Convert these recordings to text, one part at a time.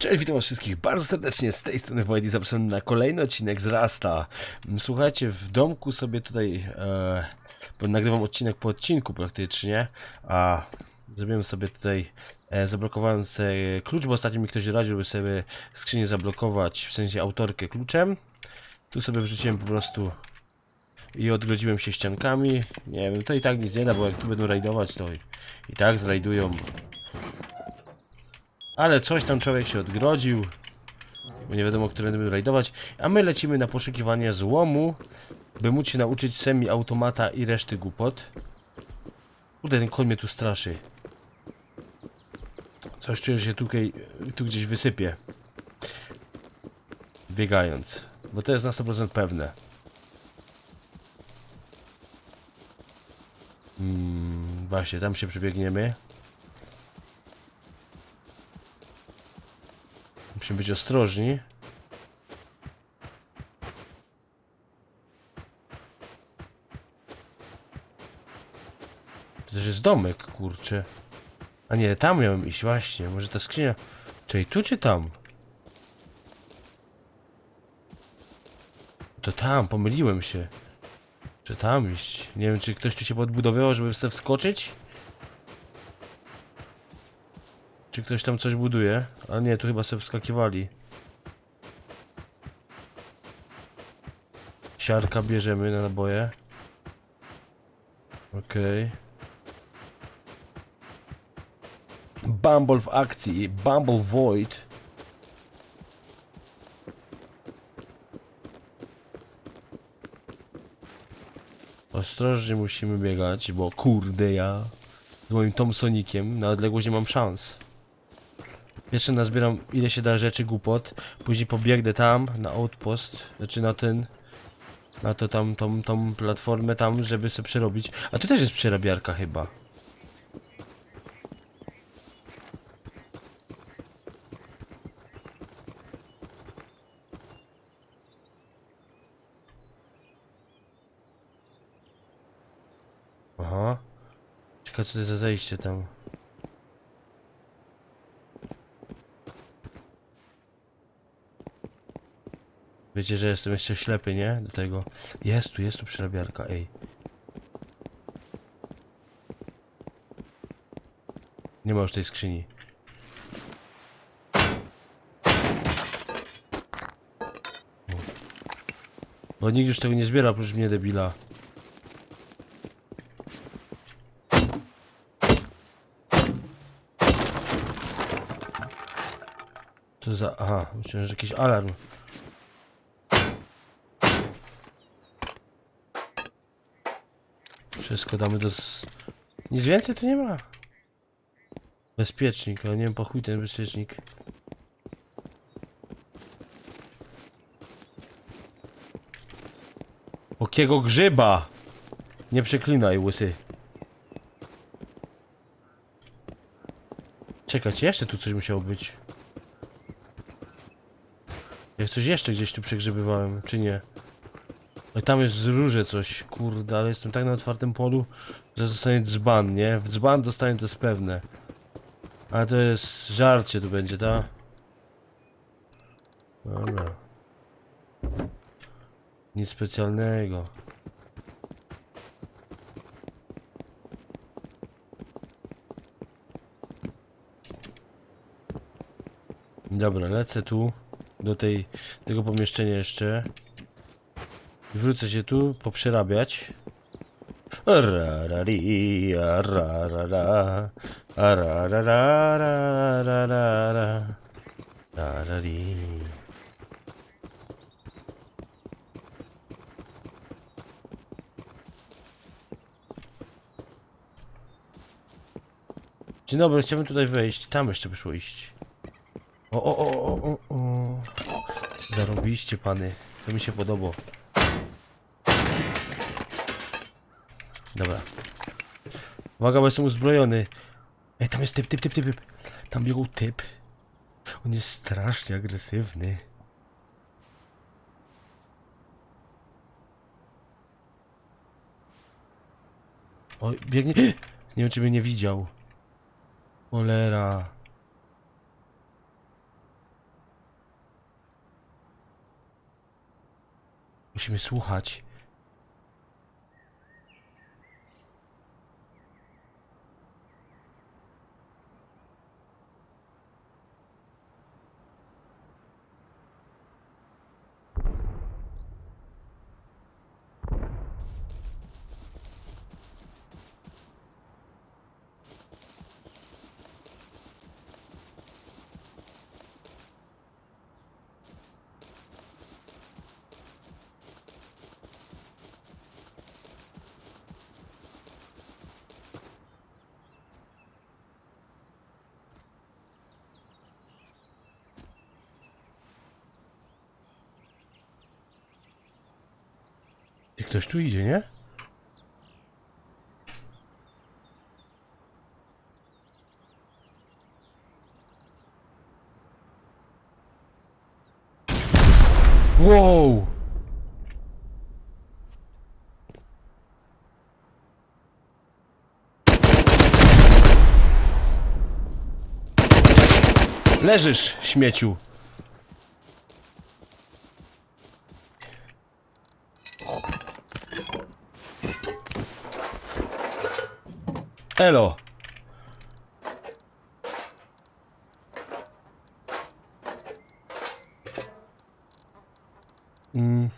Cześć, witam was wszystkich bardzo serdecznie z tej strony Wojdy zapraszam na kolejny odcinek z Rasta. Słuchajcie, w domku sobie tutaj, e, bo nagrywam odcinek po odcinku praktycznie, a zrobiłem sobie tutaj, e, zablokowałem sobie klucz, bo ostatnio mi ktoś radził, by sobie skrzynię zablokować, w sensie autorkę kluczem. Tu sobie wrzuciłem po prostu i odgrodziłem się ściankami. Nie wiem, to i tak nic nie da, bo jak tu będą rajdować, to i, i tak zrajdują. Ale coś tam człowiek się odgrodził. Bo nie wiadomo, które będziemy rajdować. A my lecimy na poszukiwanie złomu, by móc się nauczyć semi-automata i reszty głupot. Kurde, ten koń mnie tu straszy. Coś czuję, że się tutaj, tu gdzieś wysypie. Biegając. Bo to jest na 100% pewne. Hmm, właśnie, tam się przebiegniemy. Musimy być ostrożni. To też jest domek, kurczę. A nie, tam miałem iść, właśnie. Może ta skrzynia... Czyli tu czy tam? To tam, pomyliłem się. Czy tam iść? Nie wiem, czy ktoś tu się podbudowywał, żeby chcę wskoczyć? Czy ktoś tam coś buduje? A nie, tu chyba sobie wskakiwali. Siarka bierzemy na naboje. Okej. Bumble w akcji. Bumble Void. Ostrożnie musimy biegać, bo kurde ja z moim Thompsonikiem na odległość nie mam szans. Jeszcze nazbieram ile się da rzeczy głupot, później pobiegnę tam na outpost, znaczy na ten, na to tam, tą, tą platformę tam, żeby sobie przerobić. A tu też jest przerabiarka chyba. Aha. Ciekawe co to jest za zejście tam. Wiecie, że jestem jeszcze ślepy, nie? Do tego. Jest tu, jest tu przerabiarka, ej. Nie ma już tej skrzyni. Bo nikt już tego nie zbiera, oprócz mnie debila. To za... Aha, myślałem, że jakiś alarm. Wszystko damy do... Nic więcej tu nie ma. Bezpiecznik, ale nie wiem po chuj ten bezpiecznik. Okiego grzyba! Nie przeklinaj, łysy. Czekać, jeszcze tu coś musiało być. Jak coś jeszcze gdzieś tu przegrzebywałem, czy nie? Oj, tam jest róże coś, kurde, ale jestem tak na otwartym polu, że zostanie dzban, nie? W dzban dostanie to jest pewne. Ale to jest żarcie tu będzie, ta? Dobra. Nic specjalnego. Dobra, lecę tu do tej, tego pomieszczenia jeszcze. Wrócę się tu poprzerabiać. Rarari, rarara, rarararararara, rarari. Dzień dobry, chciałbym tutaj wejść. Tam jeszcze wyszło iść. O, o, o, o, o, o. Zarobiście, pany. To mi się podoba. Dobra. Uwaga, bo jestem uzbrojony. Ej, tam jest typ, typ, typ, typ. typ. Tam biegł typ. On jest strasznie agresywny. Oj, biegnie. Nie wiem, czy mnie nie widział. Cholera. Musimy słuchać. Ty ktoś tu idzie, nie? Wow! Leżysz, śmieciu. Elo. Mm.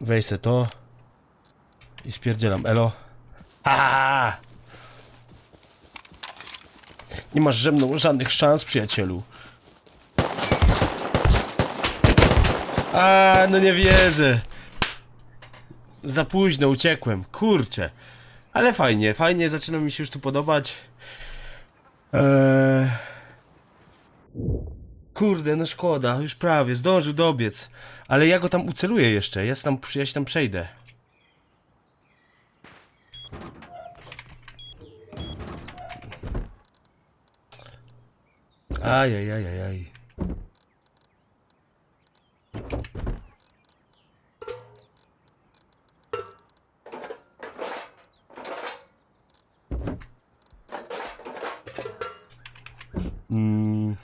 Weź se to. I spierdzielam. Elo. Ha! Nie masz ze mną żadnych szans, przyjacielu. A, no nie wierzę. Za późno uciekłem. Kurczę. Ale fajnie, fajnie, zaczyna mi się już tu podobać. Eee... Kurde, no szkoda, już prawie, zdążył dobiec. Ale ja go tam uceluję jeszcze, ja, się tam, ja się tam przejdę. Ajajajajaj. Mm.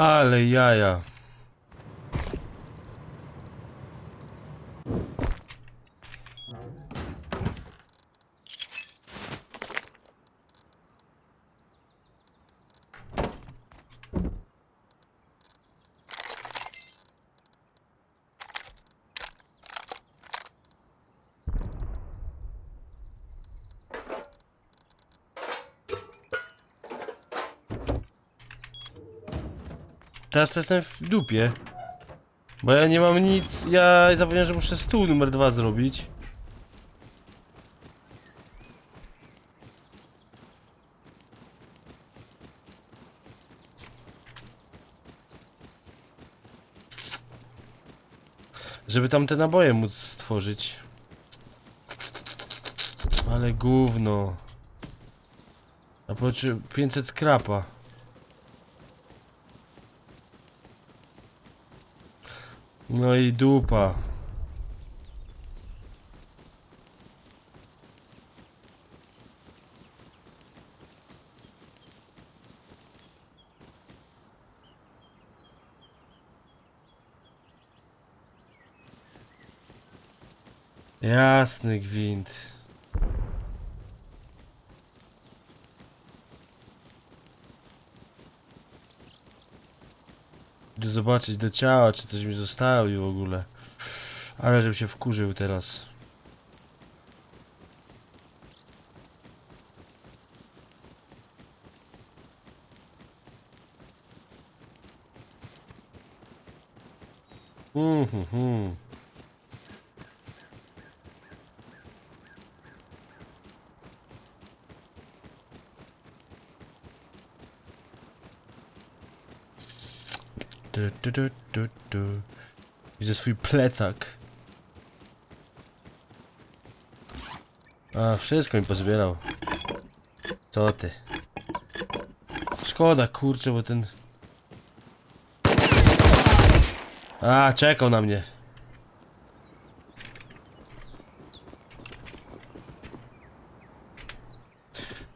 Ale jaja. Teraz to jestem w dupie. Bo ja nie mam nic. Ja zapomniałem, że muszę stół numer dwa zrobić. Żeby tam te naboje móc stworzyć. Ale gówno. A po 500 skrapa. No i dupa. Jasny gwint. Zobaczyć do ciała, czy coś mi zostało i w ogóle. Ale żebym się wkurzył teraz. Mhm. Du, du, du, du, du. Widzę swój plecak. A, wszystko mi pozbierał. Co ty? Szkoda, kurczę, bo ten... A, czekał na mnie.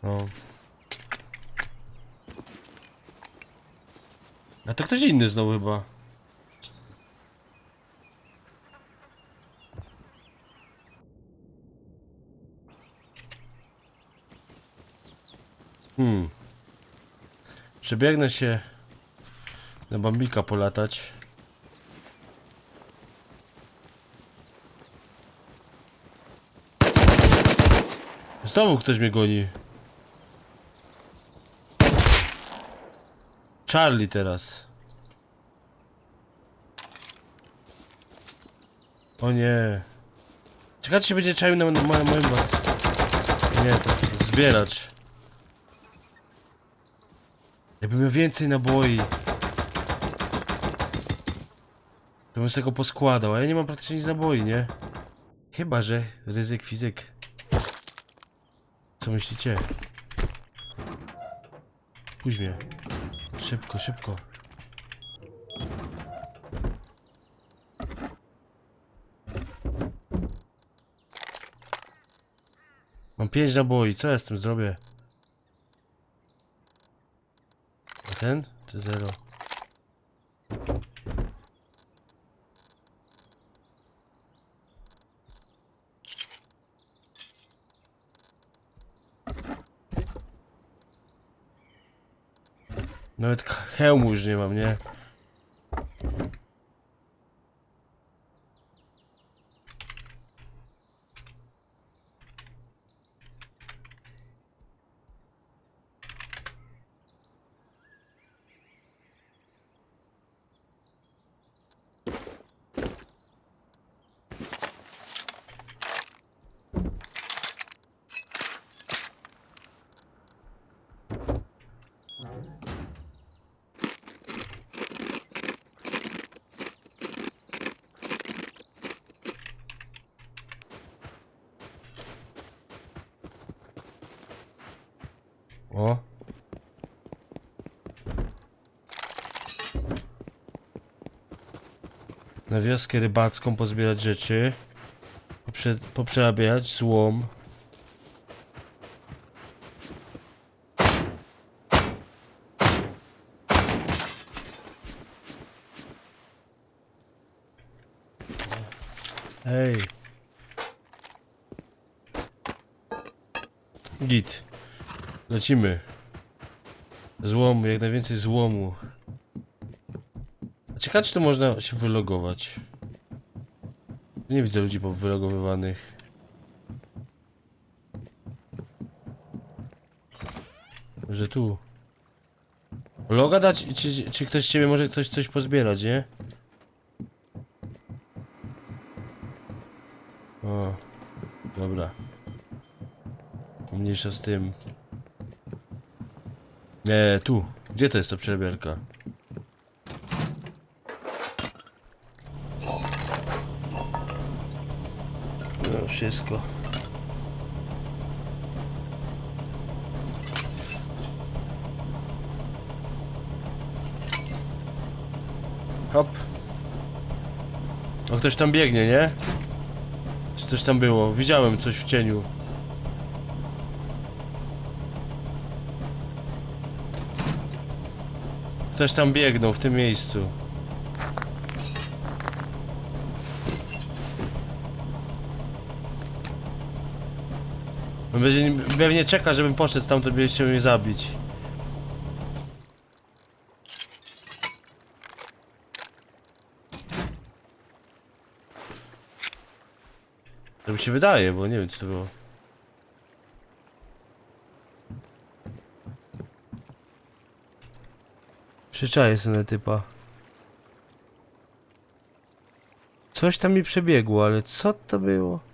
No. A to ktoś inny znowu chyba. Hmm. Przebiegnę się na bambika polatać. Znowu ktoś mnie goni. Charlie teraz. O nie. Czekajcie, się będzie czaił na, na moim ba- Nie, to, to zbieracz. Jakbym miał więcej naboi. To bym sobie go poskładał, a ja nie mam praktycznie nic naboi, nie? Chyba, że ryzyk fizyk. Co myślicie? Pójdź mnie. Szybko, szybko. Mam pięć naboi, co ja z tym zrobię? A ten? To zero. Nawet hełmu już nie mam, nie? O. Na wioskę rybacką pozbierać rzeczy. Poprze poprzerabiać złom. Hej. Git. Lecimy. Złomu, jak najwięcej złomu. Czy to można się wylogować. Nie widzę ludzi wylogowywanych. Że tu. Loga dać? Czy, czy ktoś z ciebie może ktoś coś pozbierać, nie? O, dobra. Mniejsza z tym. Nie, tu. Gdzie to jest ta przerabiarka? No, wszystko. Hop. O, ktoś tam biegnie, nie? Czy coś tam było? Widziałem coś w cieniu. Ktoś tam biegnął w tym miejscu. Będzie, pewnie czeka, żebym poszedł stamtąd, by chciał mnie zabić. To mi się wydaje, bo nie wiem co to było. Przyczaję sobie typa. Coś tam mi przebiegło, ale co to było?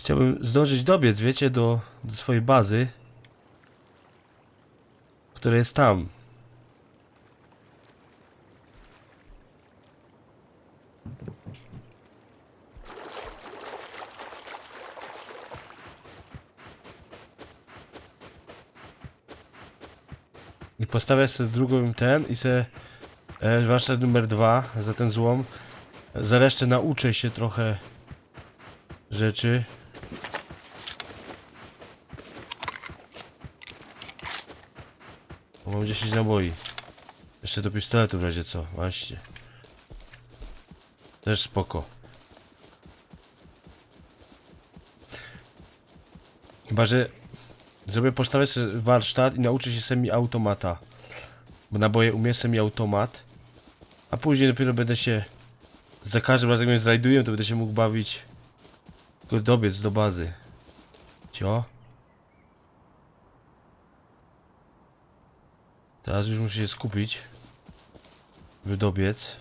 Chciałbym zdążyć dobiec, wiecie, do, do swojej bazy, która jest tam. I postawię sobie drugą ten i se e, zwłaszcza numer dwa za ten złom. Za resztę nauczę się trochę rzeczy. Mam 10 naboi. Jeszcze do pistoletu w razie co, właśnie. Też spoko. Chyba, że zrobię postawę warsztat i nauczę się semi-automata. Bo naboje umie semi-automat. A później dopiero będę się... Za każdym razem jak mnie znajduję, to będę się mógł bawić... Tylko dobiec do bazy. Cio? Teraz już muszę się skupić. By dobiec.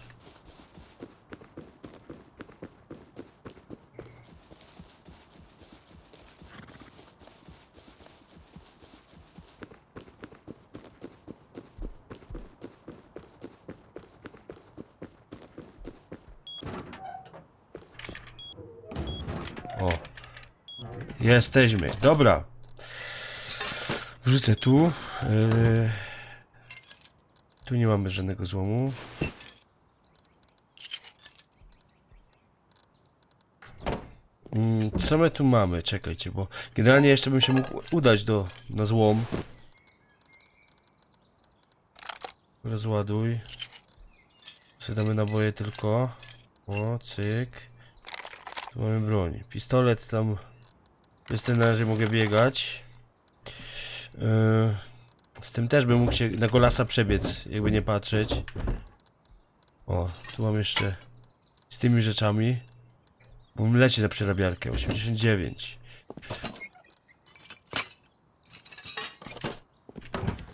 O. Jesteśmy. Dobra. Wrzucę tu. Yy... Tu nie mamy żadnego złomu. Mm, Co my tu mamy? Czekajcie, bo generalnie jeszcze bym się mógł udać do, na złom. Rozładuj. Przydamy naboje tylko. O, cyk. Tu mamy broń. Pistolet tam. Jest ten na razie mogę biegać. Yy, z tym też bym mógł się na golasa przebiec, jakby nie patrzeć. O, tu mam jeszcze z tymi rzeczami. Mi leci na przerabiarkę. 89.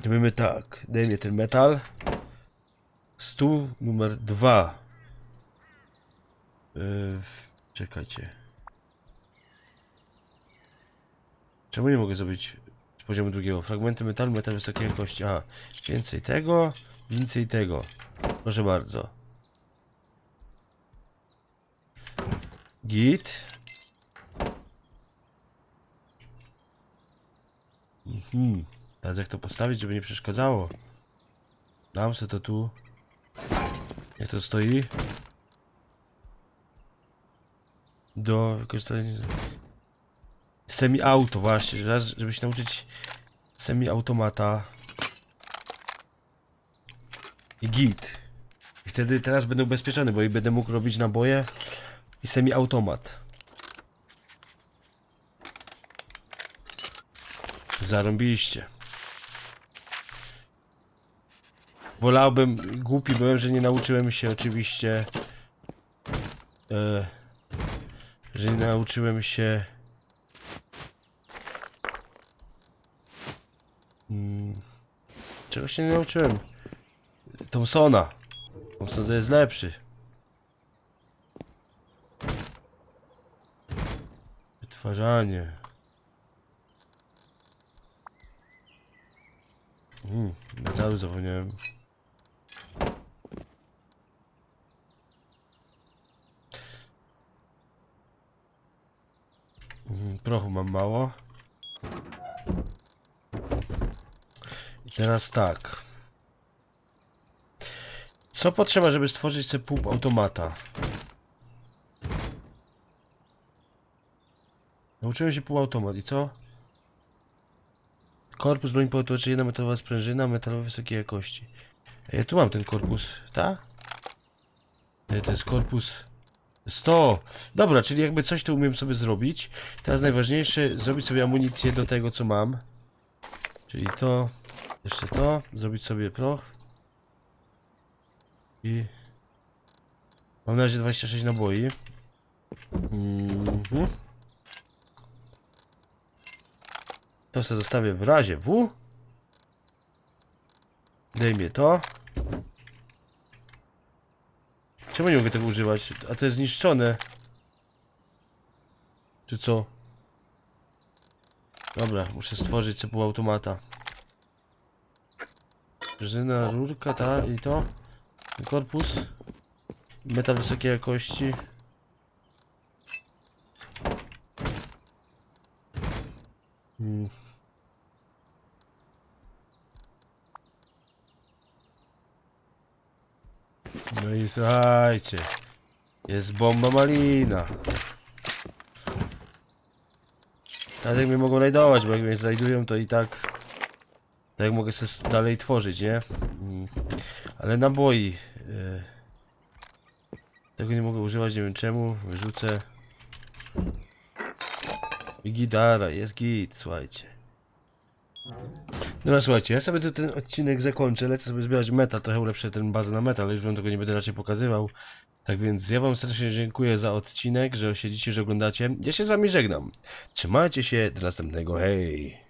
Robimy tak. Daj mi ten metal. Stół numer dwa. Yy, czekajcie. Czemu nie mogę zrobić poziomu drugiego? Fragmenty metalu, metal wysokiej jakości. A, więcej tego, więcej tego. Proszę bardzo. Git. Mhm. Teraz jak to postawić, żeby nie przeszkadzało? Dam sobie to tu. Jak to stoi? Do wykorzystania... Semi-auto właśnie, raz, żeby się nauczyć semi-automata. I git. I wtedy teraz będę ubezpieczony, bo i będę mógł robić naboje i semi-automat. Zarąbiście. Wolałbym, głupi byłem, że nie nauczyłem się oczywiście, e, że nie nauczyłem się czego się nie nauczyłem? Thompsona. Thompson to jest lepszy. Wytwarzanie. Mm, metalu zapomniałem. Mm, prochu mam mało. I teraz tak. Co potrzeba, żeby stworzyć sobie półautomata? Nauczyłem się półautomat i co? Korpus broń połatoczy, jedna metalowa sprężyna, metalowa wysokiej jakości. Ja tu mam ten korpus, tak? To jest korpus 100. Dobra, czyli jakby coś to umiem sobie zrobić. Teraz najważniejsze, zrobić sobie amunicję do tego, co mam. Czyli to, jeszcze to, zrobić sobie proch. I... Mam na razie 26 naboi. Mhm. To sobie zostawię w razie W. Dejmie to. Czemu nie mogę tego używać? A to jest zniszczone. Czy co? Dobra, muszę stworzyć sobie półautomata. Brzyna, rurka, ta i to. Korpus. Metal wysokiej jakości. Hmm. No i słuchajcie. Jest bomba malina. Ale jak mnie mogą rajdować, bo jak mnie znajdują, to i tak... Tak mogę sobie dalej tworzyć, nie? Ale naboi... y, Tego nie mogę używać, nie wiem czemu. Wyrzucę. I gitara, jest git, słuchajcie. Dobra, słuchajcie, ja sobie tu ten odcinek zakończę, lecę sobie zbierać metal, trochę ulepszę ten bazę na metal, ale już wam tego nie będę raczej pokazywał. Tak więc ja wam serdecznie dziękuję za odcinek, że siedzicie, że oglądacie. Ja się z wami żegnam. Trzymajcie się, do następnego, hej!